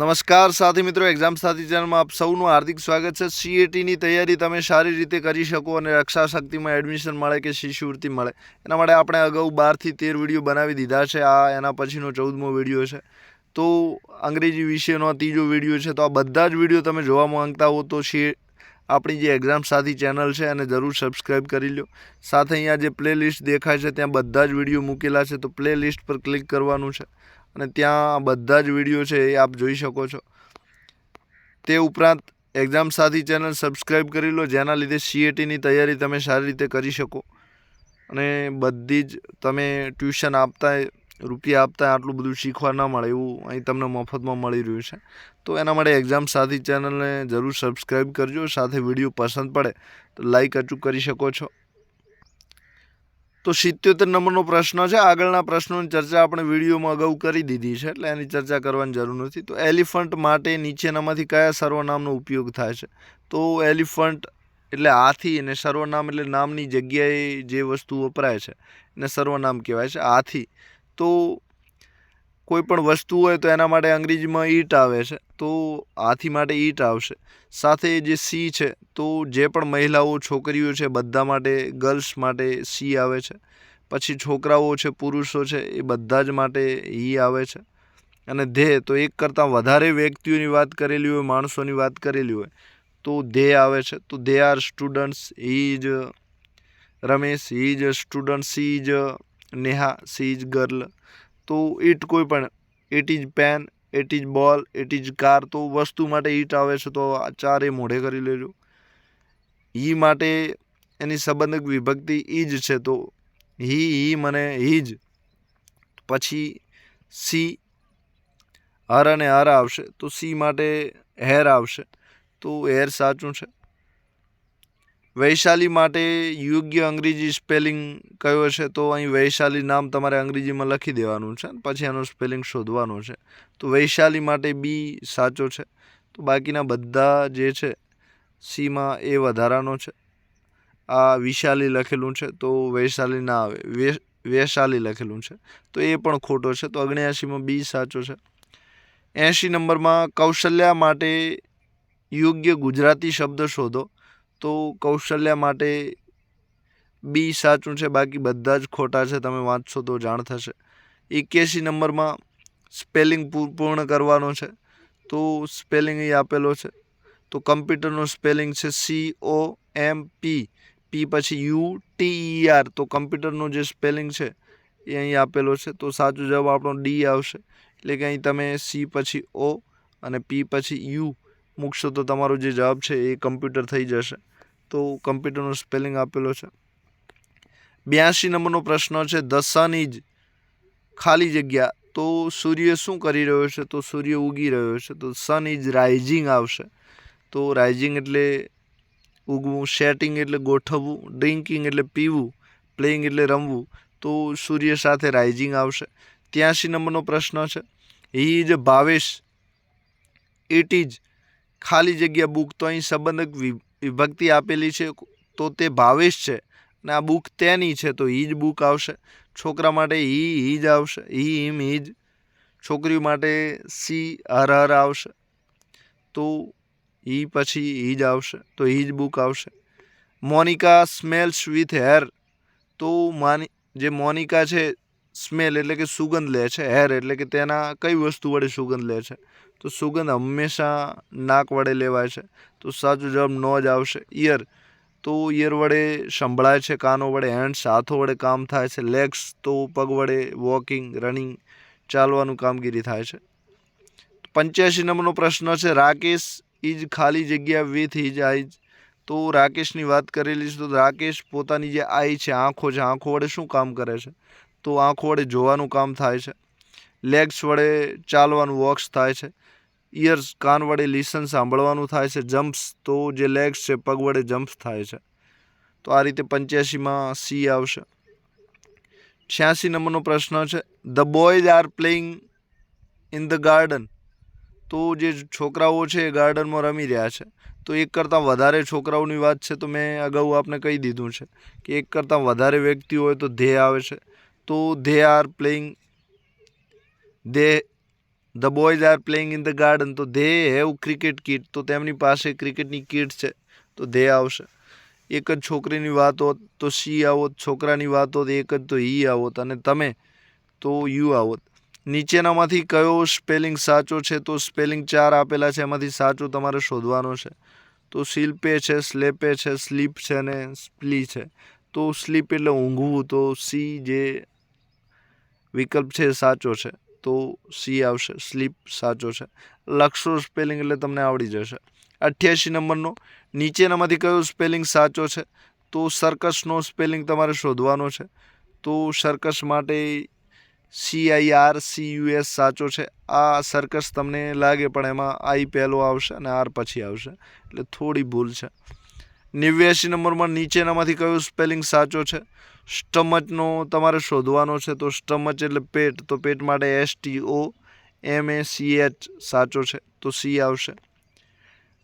નમસ્કાર સાથી મિત્રો એક્ઝામ સાથી ચેનલમાં આપ સૌનું હાર્દિક સ્વાગત છે. સીએટીની તૈયારી તમે સારી રીતે કરી શકો અને રક્ષા શક્તિમાં એડમિશન મળે કે શિષ્યવૃત્તિ મળે, એના માટે આપણે અગાઉ બારથી તેર વીડિયો બનાવી દીધા છે. આ એના પછીનો ચૌદમો વીડિયો છે. તો અંગ્રેજી વિષયનો ત્રીજો વીડિયો છે. તો આ બધા જ વીડિયો તમે જોવા માંગતા હો તો સી આપણી જે એક્ઝામ સાથી ચેનલ છે એને જરૂર સબસ્ક્રાઈબ કરી લો સાથે અહીંયા જે પ્લેલિસ્ટ દેખાય છે, ત્યાં બધા જ વીડિયો મૂકેલા છે. તો પ્લેલિસ્ટ પર ક્લિક કરવાનું છે. અને ત્યાં બધા જ વીડિયો છે એ આપ જોઈ શકો છો. તે ઉપરાંત એક્ઝામ સાથી ચેનલ સબસ્ક્રાઈબ કરી લો, જેના લીધે સીએટીની તૈયારી તમે સારી રીતે કરી શકો. અને બધી જ તમે ટ્યુશન આપતા રૂપિયા આપતા આટલું બધું શીખવા ન મળે એવું અહીં તમને મફતમાં મળી રહ્યું છે. તો એના માટે એક્ઝામ સાથી ચેનલને જરૂર સબસ્ક્રાઈબ કરજો, સાથે વીડિયો પસંદ પડે તો લાઈક અચૂક કરી શકો છો. તો સિત્યોતેર નંબરનો પ્રશ્ન છે. આગળના પ્રશ્નોની ચર્ચા આપણે વિડીયોમાં અગાઉ કરી દીધી છે એટલે એની ચર્ચા કરવાની જરૂર નથી. તો એલિફન્ટ માટે નીચેનામાંથી કયા સર્વનામનો ઉપયોગ થાય છે? તો એલિફન્ટ એટલે હાથી અને સર્વનામ એટલે નામની જગ્યાએ જે વસ્તુ વપરાય છે એને સર્વનામ કહેવાય છે. હાથી. તો કોઈ પણ વસ્તુ હોય તો એના માટે અંગ્રેજીમાં ઈટ આવે છે, તો હાથી માટે ઈટ આવશે. સાથે જે સી છે, તો જે પણ મહિલાઓ, છોકરીઓ છે, બધા માટે ગર્લ્સ માટે સી આવે છે. પછી છોકરાઓ છે, પુરુષો છે, એ બધા જ માટે ઈ આવે છે. અને ધે, તો એક કરતાં વધારે વ્યક્તિઓની વાત કરેલી હોય, માણસોની વાત કરેલી હોય, તો ધે આવે છે. તો ધે આર સ્ટુડન્ટ્સ હી જ રમેશ હી જ સ્ટુડન્ટ, સી જ નેહા, સી જ ગર્લ. તો ઇટ કોઈ પણ it is pen it is ball it is car, તો વસ્તુ માટે ઈટ આવે છે, તો આ ચારે મોઢે કરી લેજો. હી માટે એની સંબંધક વિભક્તિ ઈજ છે, તો હી હી મને હીજ પછી સી, હર અને હર આવશે, તો સી માટે હેર આવશે, તો હેર સાચું છે. વૈશાલી માટે યોગ્ય અંગ્રેજી સ્પેલિંગ કયો છે તો અહીં વૈશાલી નામ તમારે અંગ્રેજીમાં લખી દેવાનું છે પછી એનું સ્પેલિંગ શોધવાનું છે. તો વૈશાલી માટે બી સાચો છે. તો બાકીના બધા જે છે સીમાં એ વધારાનો છે. આ વિશાલી લખેલું છે તો વૈશાલી ના આવે. વૈશાલી લખેલું છે. તો એ પણ ખોટો છે. તો અગ્નેયાસીમાં બી સાચો છે. એંશી નંબરમાં કૌશલ્યા માટે યોગ્ય ગુજરાતી શબ્દ શોધો. તો કૌશલ્ય માટે બી સાચું છે, બાકી બધા જ ખોટા છે, તમે વાંચશો તો જાણ થશે. એક્યાસી નંબરમાં સ્પેલિંગ પૂર્ણ કરવાનો છે, તો સ્પેલિંગ અહીં આપેલો છે. તો કમ્પ્યુટરનો સ્પેલિંગ છે સી ઓ એમ પી પી પછી યુ ટી આર તો કમ્પ્યુટરનો જે સ્પેલિંગ છે એ અહીં આપેલો છે, તો સાચો જવાબ આપણો ડી આવશે. એટલે કે અહીં તમે સી પછી ઓ અને પી પછી યુ મૂકશો તો તમારો જે જવાબ છે એ કમ્પ્યુટર થઈ જશે. તો કમ્પ્યુટરનો સ્પેલિંગ આપેલો છે. બ્યાસી નંબરનો પ્રશ્ન છે ઇઝ ખાલી જગ્યા. તો સૂર્ય શું કરી રહ્યો છે? તો સૂર્ય ઉગી રહ્યો છે. તો સન ઇઝ રાઇઝિંગ આવશે. તો રાઇઝિંગ એટલે ઉગવું સેટિંગ એટલે ગોઠવવું ડ્રિંકિંગ એટલે પીવું પ્લેઇંગ એટલે રમવું. તો સૂર્ય સાથે રાઇઝિંગ આવશે. ત્યાંસી નંબરનો પ્રશ્ન છે he is Bhavesh. It is ખાલી જગ્યા બુક તો અહીં સંબંધક વિભક્તિ આપેલી છે, તો તે ભાવેશ છે. અને આ બુક તેની છે, તો એ જ બુક આવશે. છોકરા માટે હી હી જ આવશે. હી હિમ હી જ. છોકરીઓ માટે સી, હર હર આવશે. તો હી પછી હી જ આવશે. તો હી જ બુક આવશે. Monika smells with her. તો માની, જે મોનિકા છે, સ્મેલ એટલે કે સુગંધ લે છે, હેર એટલે કે તેના કઈ વસ્તુ વડે સુગંધ લે છે? તો સુગંધ હંમેશા નાક વડે લેવાય છે. તો સાચો જવાબ નો જ આવશે. ઈયર. તો ઈયર વડે સંભળાય છે, કાનો વડે હેન્ડ્સ હાથો વડે કામ થાય છે, લેગ્સ, તો પગ વડે વોકિંગ, રનિંગ, ચાલવાનું કામગીરી થાય છે. પંચ્યાસી નંબરનો પ્રશ્ન છે, રાકેશ ઇજ ખાલી જગ્યા વિથ ઇજ આઈજ. તો રાકેશની વાત કરેલી છે, તો રાકેશ પોતાની જે આઈ છે, આંખો છે, આંખો વડે શું કામ કરે છે? તો આંખો વડે જોવાનું કામ થાય છે. લેગ્સ વડે ચાલવાનું વોક્સ થાય છે. ઇયર્સ કાન વડે લિસન સાંભળવાનું થાય છે જમ્પ્સ તો જે લેગ્સ છે, પગ વડે જમ્પ્સ થાય છે. તો આ રીતે પંચ્યાસીમાં સી આવશે. છ્યાસી નંબરનો પ્રશ્ન છે the boys are playing in the garden તો જે છોકરાઓ છે એ ગાર્ડનમાં રમી રહ્યા છે. તો એક કરતાં વધારે છોકરાઓની વાત છે, તો મેં અગાઉ આપને કહી દીધું છે કે એક કરતાં વધારે વ્યક્તિ હોય તો ધ્યેય આવે છે. તો they are playing they the boys are playing in the garden તો ધે હેવ ક્રિકેટ કિટ તો તેમની પાસે ક્રિકેટની કિટ છે, તો ધે આવશે. એક જ છોકરીની વાત હોત, તો સી આવોત, છોકરાની વાત હોત, એક જ તો હી આવોત, અને તમે તો યુ આવોત. નીચેનામાંથી કયો સ્પેલિંગ સાચો છે, તો સ્પેલિંગ ચાર આપેલા છે, એમાંથી સાચો તમારે શોધવાનો છે. તો શિલ્પે છે, સ્લેપે છે, સ્લીપ છે, અને સ્પ્લી છે. તો સ્લીપ એટલે ઊંઘવું, તો સી જે વિકલ્પ છે સાચો છે. તો સી આવશે, સ્લીપ સાચો છે. લક્ષો સ્પેલિંગ એટલે તમને આવડી જશે. અઠ્યાસી નંબરનો, નીચેનામાંથી કયો સ્પેલિંગ સાચો છે? તો સર્કસનો સ્પેલિંગ તમારે શોધવાનો છે. તો સર્કસ માટે C I R C U સાચો છે. આ સર્કસ તમને લાગે પણ એમાં આઈ પહેલો આવશે અને આર પછી આવશે. એટલે થોડી ભૂલ છે. નેવ્યાસી નંબરમાં નીચેનામાંથી કયો સ્પેલિંગ સાચો છે? સ્ટમચનો તમારે શોધવાનો છે તો સ્ટમચ એટલે પેટ. તો પેટ માટે S T O M A C H સાચો છે તો સી આવશે.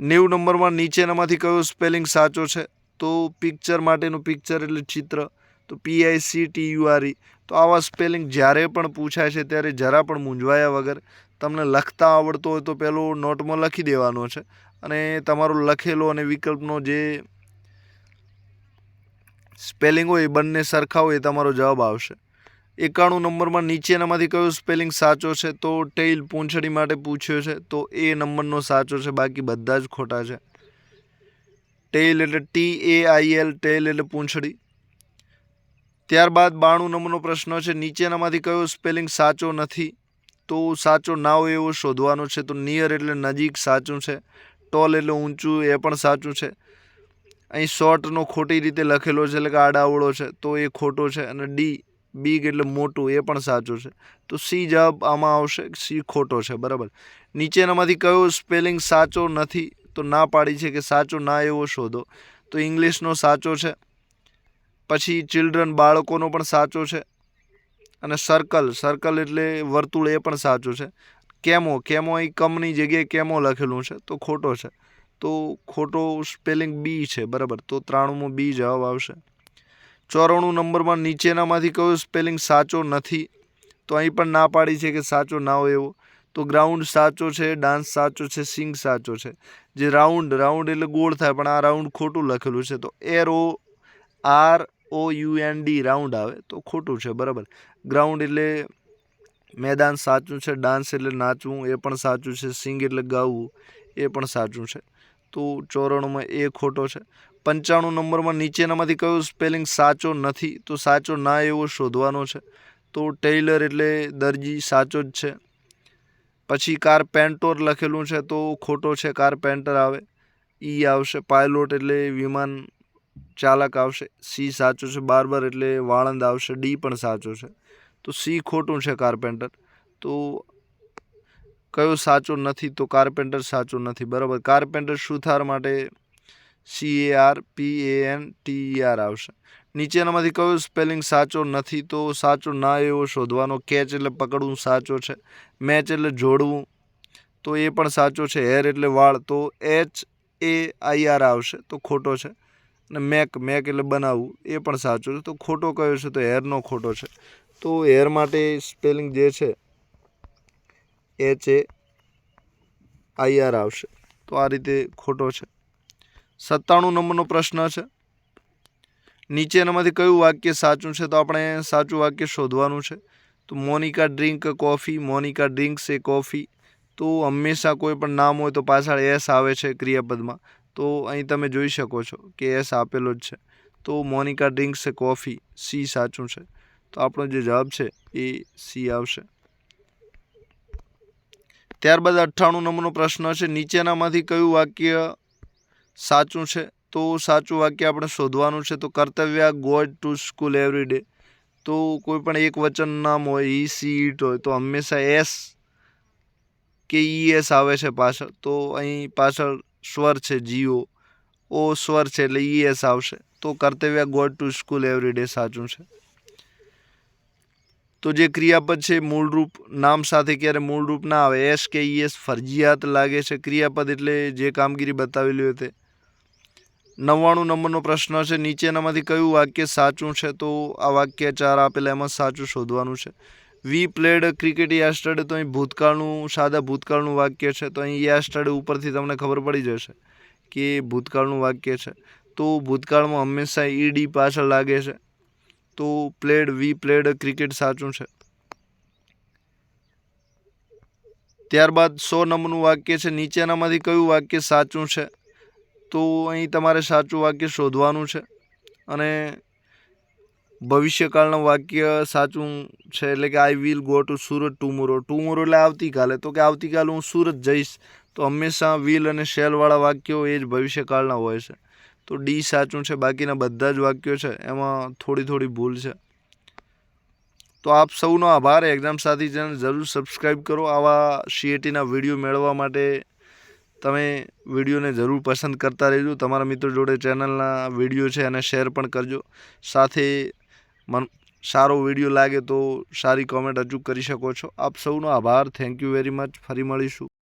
નેવું નંબરમાં નીચેનામાંથી કયો સ્પેલિંગ સાચો છે? તો પિક્ચર માટેનું પિક્ચર એટલે ચિત્ર. તો P I C T U R E તો આવા સ્પેલિંગ જ્યારે પણ પૂછાય છે ત્યારે જરા પણ મૂંઝવાયા વગર તમને લખતા આવડતો હોય તો પેલો નોટમાં લખી દેવાનો છે. અને તમારો લખેલો અને વિકલ્પનો જે સ્પેલિંગ હોય એ બંને સરખા હોય એ તમારો જવાબ આવશે. એકાણું નંબરમાં નીચેનામાંથી કયો સ્પેલિંગ સાચો છે તો ટેઇલ પૂંછડી માટે પૂછ્યો છે તો એ નંબરનો સાચો છે, બાકી બધા જ ખોટા છે. ટેઇલ એટલે T A I L, tail એટલે પૂંછડી. ત્યારબાદ બાણું નંબરનો પ્રશ્ન છે નીચેનામાંથી કયો સ્પેલિંગ સાચો નથી? તો સાચો ના હોય એવો શોધવાનો છે તો નિયર એટલે નજીક સાચું છે. ટોલ એટલે ઊંચું એ પણ સાચું છે. અહીં શોર્ટનો ખોટી રીતે લખેલો છે એટલે કે આડાવડો છે તો એ ખોટો છે અને ડી બિગ એટલે મોટું એ પણ સાચું છે. તો સી જવાબ આમાં આવશે સી ખોટો છે, બરાબર? નીચેનામાંથી કયો સ્પેલિંગ સાચો નથી તો ના પાડી છે કે સાચો ના એવો શોધો. તો ઇંગ્લિશનો સાચો છે. પછી ચિલ્ડ્રન બાળકોનો પણ સાચો છે. અને સર્કલ સર્કલ એટલે વર્તુળ એ પણ સાચું છે. કેમો કેમો અહીં કમની જગ્યાએ કેમો લખેલું છે, તો ખોટો છે. તો ખોટો સ્પેલિંગ બી છે, બરાબર. તો ત્રાણુંમો બી જવાબ આવશે. ચોરાણું નંબરમાં નીચેનામાંથી કયો સ્પેલિંગ સાચો નથી? તો અહીં પણ ના પાડી છે કે સાચો ના હોય એવો. તો ગ્રાઉન્ડ સાચો છે ડાન્સ સાચો છે સિંગ સાચો છે. જે રાઉન્ડ રાઉન્ડ એટલે ગોળ થાય, પણ આ રાઉન્ડ ખોટું લખેલું છે. તો arrow R O U N D round આવે, તો ખોટું છે, બરાબર. ગ્રાઉન્ડ એટલે મેદાન સાચું છે ડાન્સ એટલે નાચવું, એ પણ સાચું છે સિંગ એટલે ગાવું, એ પણ સાચું છે. તો ચોરાણુંમાં એ ખોટો છે. પંચાણું નંબરમાં નીચેનામાંથી કયો સ્પેલિંગ સાચો નથી, તો સાચો ના એવો શોધવાનો છે. તો ટેઇલર એટલે દરજી સાચો જ છે. પછી કારપેન્ટર લખેલું છે, તો ખોટો છે કારપેન્ટર આવે. ઈ આવશે. પાયલોટ એટલે વિમાન ચાલક આવશે, સી સાચું છે બાર્બર એટલે વાળંદ આવશે, ડી પણ સાચો છે. તો સી ખોટું છે કાર્પેન્ટર. તો કયો સાચો નથી તો કાર્પેન્ટર સાચો નથી, બરાબર? કાર્પેન્ટર સુથાર માટે C A R P A N T R આવશે. નીચેનામાંથી કયો સ્પેલિંગ સાચો નથી તો સાચો ના એવો શોધવાનો, કેચ એટલે પકડવું સાચો છે, મેચ એટલે જોડવું, તો એ પણ સાચો છે, હેર એટલે વાળ, તો એચ એ આઈ આર આવશે, તો ખોટો છે. અને મેક મેક એટલે બનાવવું, એ પણ સાચું છે. તો ખોટો કયો છે? તો હેરનો ખોટો છે. તો હેર માટે સ્પેલિંગ જે છે એચ એ આઈઆર આવશે. તો આ રીતે ખોટો છે. સત્તાણું નંબરનો પ્રશ્ન છે. નીચેનામાંથી કયું વાક્ય સાચું છે? તો આપણે સાચું વાક્ય શોધવાનું છે. તો Monica drink coffee, Monica drinks a coffee. તો હંમેશા કોઈ પણ નામ હોય તો પાછળ એસ આવે છે ક્રિયાપદમાં. તો અહીં તમે જોઈ શકો છો કે એસ આપેલો જ છે. તો Monica drinks a coffee, C સાચું છે. તો આપણો જે જવાબ છે એ સી આવશે. ત્યારબાદ અઠ્ઠાણું નંબરનો પ્રશ્ન છે, નીચેનામાંથી કયું વાક્ય સાચું છે? તો સાચું વાક્ય આપણે શોધવાનું છે, તો Kartavya god to school every day. તો કોઈ પણ એક વચન નામ હોય, ઈ, સી ઈટ હોય, તો હંમેશા એસ કે ઈ, એસ આવે છે પાછળ. તો અહીં પાછળ સ્વર છે જીઓ, ઓ સ્વર છે એટલે ઈએસ આવશે. તો Kartavya god to school every day સાચું છે. તો જે ક્રિયાપદ છે મૂળરૂપ, નામ સાથે ક્યારે મૂળરૂપ ના આવે, એસ કે ઈ એસ ફરજિયાત લાગે છે. ક્રિયાપદ એટલે જે કામગીરી બતાવેલી હોય તે. નવ્વાણું નંબરનો પ્રશ્ન છે, નીચેનામાંથી કયું વાક્ય સાચું છે? તો આ વાક્ય ચાર આપેલા એમાં સાચું શોધવાનું છે. વી પ્લેડ ક્રિકેટ યસ્ટરડે તો અહીં ભૂતકાળનું, સાદા ભૂતકાળનું વાક્ય છે, તો અહીં યસ્ટરડે ઉપરથી તમને ખબર પડી જશે કે ભૂતકાળનું વાક્ય છે. તો ભૂતકાળમાં હંમેશા ઈડી પાછળ લાગે છે. તો પ્લેડ, વી પ્લેડ ક્રિકેટ સાચું છે. ત્યારબાદ સો નંબરનું વાક્ય છે, નીચેનામાંથી કયું વાક્ય સાચું છે? તો અહીં તમારે સાચું વાક્ય શોધવાનું છે. અને ભવિષ્યકાળનું વાક્ય સાચું છે એટલે કે I will go to Surat tomorrow tomorrow એટલે આવતીકાલે. તો કે આવતીકાલે હું સુરત જઈશ, તો હંમેશા વિલ અને શેલવાળા વાક્યો એ જ ભવિષ્યકાળના હોય છે. તો ડી સાચું છે, બાકીના બધા જ વાક્યો છે, એમાં થોડી થોડી ભૂલ છે. તો આપ સૌનો આભાર. એક્ઝામ સાથી ચેનલ જરૂર સબસ્ક્રાઈબ કરો. આવા સીએટીના વીડિયો મેળવવા માટે તમે વિડીયોને જરૂર પસંદ કરતા રહેજો. તમારા મિત્રો જોડે ચેનલના વીડિયો છે અને શેર પણ કરજો. સાથે મન સારો વીડિયો લાગે તો સારી કોમેન્ટ અચૂક કરી શકો છો. આપ સૌનો આભાર. થેન્ક યુ વેરી મચ ફરી મળીશું.